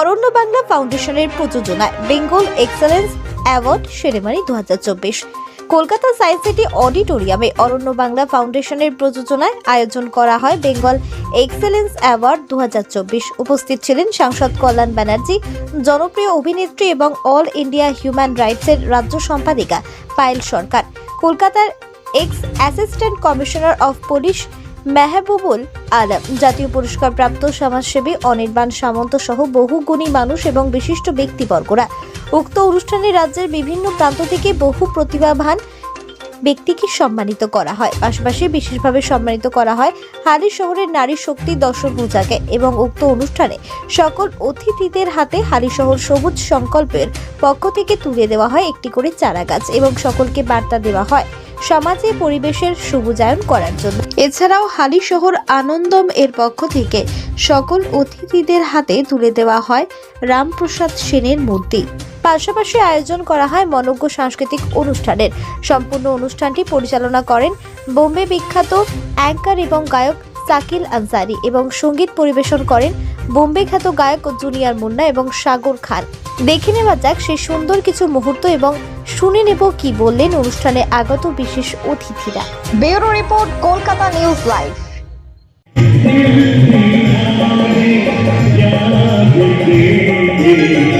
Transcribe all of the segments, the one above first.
অরণ্য বাংলা ফাউন্ডেশনের প্রযোজনায় Bengal excellence award সেরেমানি দু হাজার চব্বিশ। কলকাতা সায়েন্স সিটি অডিটোরিয়ামে অরণ্য বাংলা ফাউন্ডেশনের প্রযোজনায় আয়োজন করা হয় বেঙ্গল এক্সেলেন্স অ্যাওয়ার্ড দুহাজার চব্বিশ। উপস্থিত ছিলেন সাংসদ কল্যাণ ব্যানার্জি, জনপ্রিয় অভিনেত্রী এবং অল ইন্ডিয়া হিউম্যান রাইটসের রাজ্য সম্পাদিকা পায়েল সরকার। কলকাতার ex assistant commissioner of police Mehbubul Alam, জাতীয় পুরস্কারপ্রাপ্ত সমাজসেবী অনির্বাণ সামন্ত সহ বহু গুণী মানুষ এবং বিশিষ্ট ব্যক্তিবর্গরা। উক্ত অনুষ্ঠানে রাজ্যের বিভিন্ন প্রান্ত থেকে বহু প্রতিভাবান ব্যক্তিকে সম্মানিত করা হয়। পাশাপাশি বিশেষভাবে সম্মানিত করা হয় হালি শহরের নারী শক্তি দর্শক পূজাকে এবং উক্ত অনুষ্ঠানে সকল অতিথিদের হাতে হালি শহর সবুজ সংকল্পের পক্ষ থেকে তুলে দেওয়া হয় একটি করে চারা গাছ এবং সকলকে বার্তা দেওয়া হয়। সমাজে পরিবেশের সবুজায়ন করার জন্য। এছাড়াও হালি শহর আনন্দম এর পক্ষ থেকে সকল অতিথিদের হাতে তুলে দেওয়া হয় রামপ্রসাদ সেনের মূর্তি। পাশাপাশি আয়োজন করা হয় মনজ্ঞ সাংস্কৃতিক অনুষ্ঠানের। সম্পূর্ণ অনুষ্ঠানটি পরিচালনা করেন বোম্বে বিখ্যাত অ্যাঙ্কার এবং গায়ক সাকিল আনসারি এবং সংগীত পরিবেশন করেন বোম্বে খ্যাত গায়ক জুনিয়র মুন্না এবং সাগর খান। দেখে নেওয়া যাক সেই সুন্দর কিছু মুহূর্ত এবং শুনে নেব কি বললেন অনুষ্ঠানে আগত বিশেষ অতিথিরা। Bureau report Kolkata news live.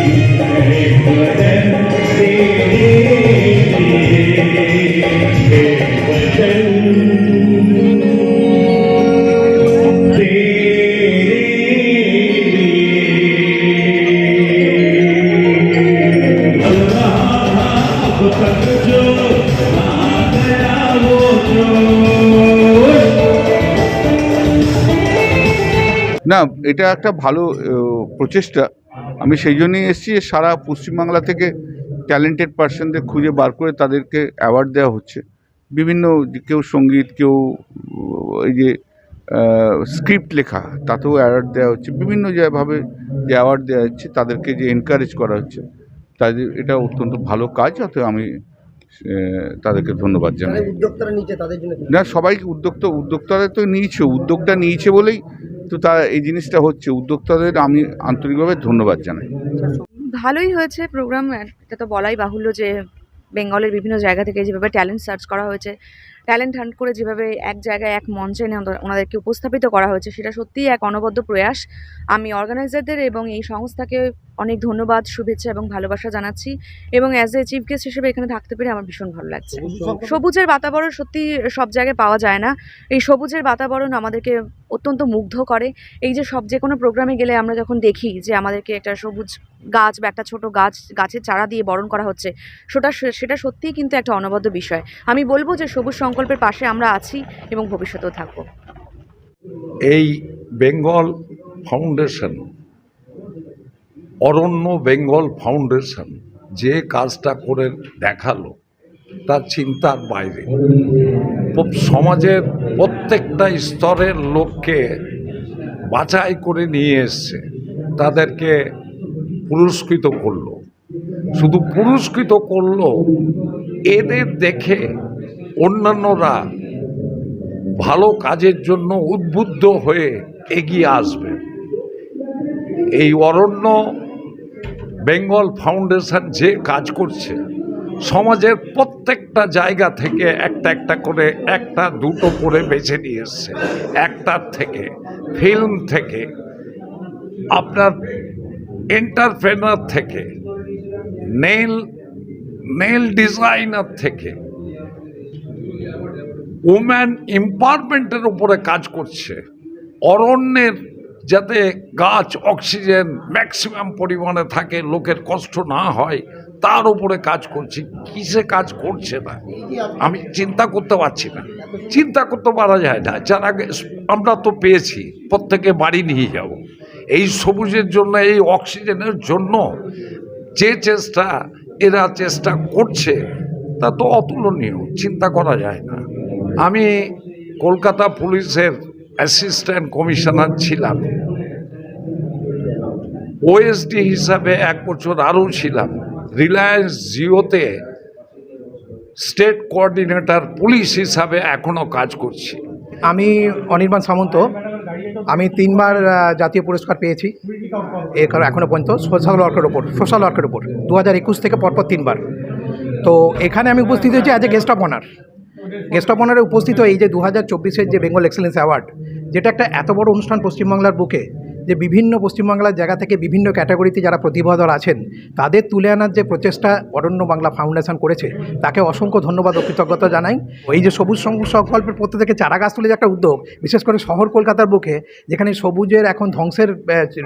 না, এটা একটা ভালো প্রচেষ্টা। আমি সেই জন্যই এসেছি সারা পশ্চিমবাংলা থেকে ট্যালেন্টেড পার্সনদের খুঁজে বার করে তাদেরকে অ্যাওয়ার্ড দেওয়া হচ্ছে। বিভিন্ন কেউ সংগীত, কেউ এই যে স্ক্রিপ্ট লেখা, তাতেও অ্যাওয়ার্ড দেওয়া হচ্ছে। বিভিন্ন যেভাবে যে অ্যাওয়ার্ড দেওয়া হচ্ছে, তাদেরকে যে এনকারেজ করা হচ্ছে, তাদের, এটা অত্যন্ত ভালো কাজ, অতএব আমি তাদেরকে ধন্যবাদ জানাই। উদ্যোক্তারা নিচে তাদের না সবাইকে উদ্যোক্তা উদ্যোক্তারা তো নিয়েছে উদ্যোগটা নিয়েছে বলেই তো তা এই জিনিসটা হচ্ছে। উদ্যোক্তাদের আমি আন্তরিকভাবে ধন্যবাদ জানাই। ভালোই হয়েছে প্রোগ্রাম এটা তো বলাই বাহুল্য যে বেঙ্গলের বিভিন্ন জায়গা থেকে যেভাবে ট্যালেন্ট সার্চ করা হয়েছে ট্যালেন্ট হান্ট করে যেভাবে এক জায়গায় এক মঞ্চে এনে ওনাদেরকে উপস্থাপিত করা হয়েছে সেটা সত্যিই এক অনবদ্য প্রয়াস। আমি অর্গানাইজারদের এবং এই সংস্থাকে অনেক ধন্যবাদ শুভেচ্ছা এবং ভালোবাসা জানাচ্ছি এবং অ্যাজ এ চিফ গেস্ট হিসেবে এখানে থাকতে পেরে আমার ভীষণ ভালো লাগছে। সবুজের বাতাবরণ সত্যি সব জায়গায় পাওয়া যায় না। এই সবুজের বাতাবরণ আমাদেরকে অত্যন্ত মুগ্ধ করে। এই যে সব যে কোনো প্রোগ্রামে গেলে আমরা যখন দেখি যে আমাদেরকে একটা সবুজ গাছ বা একটা ছোট গাছ গাছের চারা দিয়ে বরণ করা হচ্ছে সেটা সেটা সত্যিই কিন্তু একটা অনবদ্য বিষয়। আমি বলব যে সবুজ সংকল্পের পাশে আমরা আছি এবং ভবিষ্যতেও থাকব। এই Bengal foundation, Aranya Bengal foundation যে কাজটা করে দেখাল, তার চিন্তার বাইরে। সমাজের প্রত্যেকটা স্তরের লোককে বাছাই করে নিয়ে এসছে, তাদেরকে পুরস্কৃত করল। শুধু পুরস্কৃত করল, এদের দেখে অন্যান্যরা ভালো কাজের জন্য উদ্বুদ্ধ হয়ে এগিয়ে আসবে। এই অরণ্য বেঙ্গল ফাউন্ডেশন যে কাজ করছে, সমাজের প্রত্যেকটা জায়গা থেকে একটা একটা করে একটা দুটো করে বেছে নিয়ে এসছে। একটার থেকে ফিল্ম থেকে, আপনার এন্টারপ্রেনার থেকে নেল নেল ডিজাইনার থেকে। ওম্যান এম্পাওয়ারমেন্টের উপরে কাজ করছে। অরণ্যের যাতে গাছ, অক্সিজেন ম্যাক্সিমাম পরিমাণে থাকে, লোকের কষ্ট না হয়, তার উপরে কাজ করছে। কিসে কাজ করছে না? আমি চিন্তা করতে পারছি না। চিন্তা করতে পারা যায় না। যার আগে আমরা তো পেয়েছি, প্রত্যেকে বাড়ি নিয়ে যাব। এই সবুজের জন্য, এই অক্সিজেনের জন্য যে চেষ্টা, এরা চেষ্টা করছে, তা তো অতুলনীয়। চিন্তা করা যায় না। আমি কলকাতা পুলিশের অ্যাসিস্ট্যান্ট কমিশনার ছিলাম। ওএসডি হিসাবে এক বছর আরও ছিলাম। রিলায়েন্স জিওতে স্টেট কোঅর্ডিনেটর পুলিশ হিসাবে এখনও কাজ করছি। আমি অনির্বাণ সামন্ত। আমি তিনবার জাতীয় পুরস্কার পেয়েছি। এখানে এখনও পর্যন্ত সোশ্যাল ওয়ার্কের ওপর, সোশ্যাল ওয়ার্কের ওপর। দু হাজার একুশ থেকে পরপর তিনবার। তো এখানে আমি উপস্থিত হয়েছি as a guest of honour guest of অনারে উপস্থিত এই যে দু হাজার চব্বিশের যে বেঙ্গল এক্সেলেন্স অ্যাওয়ার্ড, যেটা একটা এত বড় অনুষ্ঠান পশ্চিমবাংলার বুকে যে বিভিন্ন পশ্চিমবাংলার জায়গা থেকে বিভিন্ন ক্যাটাগরিতে যারা প্রতিভাধর আছেন, তাদের তুলে আনার যে প্রচেষ্টা অরণ্য বাংলা ফাউন্ডেশন করেছে, তাকে অসংখ্য ধন্যবাদ ও কৃতজ্ঞতা জানাই। এই যে সবুজ সংকল্পের প্রত্যেক থেকে চারা গাছ তুলে যে একটা উদ্যোগ, বিশেষ করে শহর কলকাতার বুকে, যেখানে সবুজের এখন ধ্বংসের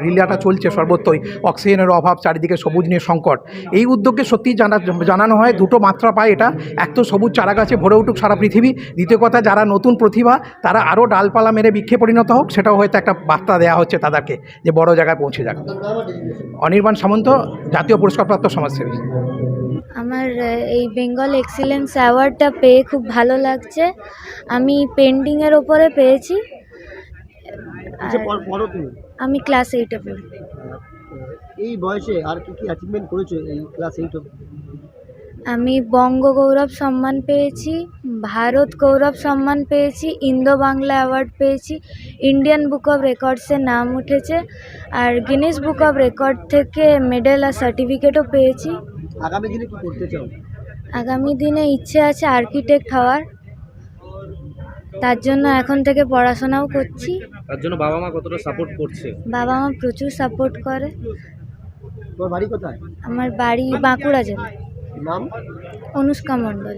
রিলাটা চলছে সর্বত্রই, অক্সিজেনের অভাব, চারিদিকে সবুজ নিয়ে সংকট। এই উদ্যোগকে সত্যি জানা, জানানো হয়, দুটো মাত্রা পায় এটা। এক তো সবুজ চারা গাছে ভরে উঠুক সারা পৃথিবী। দ্বিতীয় কথা, যারা নতুন প্রতিভা, তারা আরও ডালপালা মেরে বৃক্ষে পরিণত হোক, সেটাও হয়তো একটা বার্তা দেওয়া হচ্ছে তাদেরকে যে বড় জায়গায় পৌঁছে যাক। অনির্বাণ সামন্ত জাতীয় পুরস্কারপ্রাপ্ত সমাজসেবী। আমার এই বেঙ্গল এক্সিলেন্স অ্যাওয়ার্ডটা পেয়ে খুব ভালো লাগছে। আমি পেন্টিংয়ের ওপরে পেয়েছি। তুমি। আমি ক্লাস এইটে পড়ি। এই বয়সে আর কি কি অ্যাচিভমেন্ট করেছ এই ক্লাস এইট আমি বঙ্গ গৌরব সম্মান পেয়েছি ভারত গৌরব সম্মান পেয়েছি ইন্দো বাংলা অ্যাওয়ার্ড পেয়েছি ইন্ডিয়ান বুক অফ রেকর্ডসে নাম উঠেছে আর গিনেস বুক অফ রেকর্ড থেকে মেডেল আর সার্টিফিকেটও পেয়েছি। আগামী দিনে কি করতে চাও? আগামী দিনে ইচ্ছে আছে আর্কিটেক্ট হওয়ার। তার জন্য এখন থেকে পড়াশোনাও করছি। তার জন্য বাবা মা কতটা সাপোর্ট করছে? বাবা মা প্রচুর সাপোর্ট করে। তোমার বাড়ি কোথায়? আমার বাড়ি বাঁকুড়া জেলা। নাম? অনুষ্কা মণ্ডল।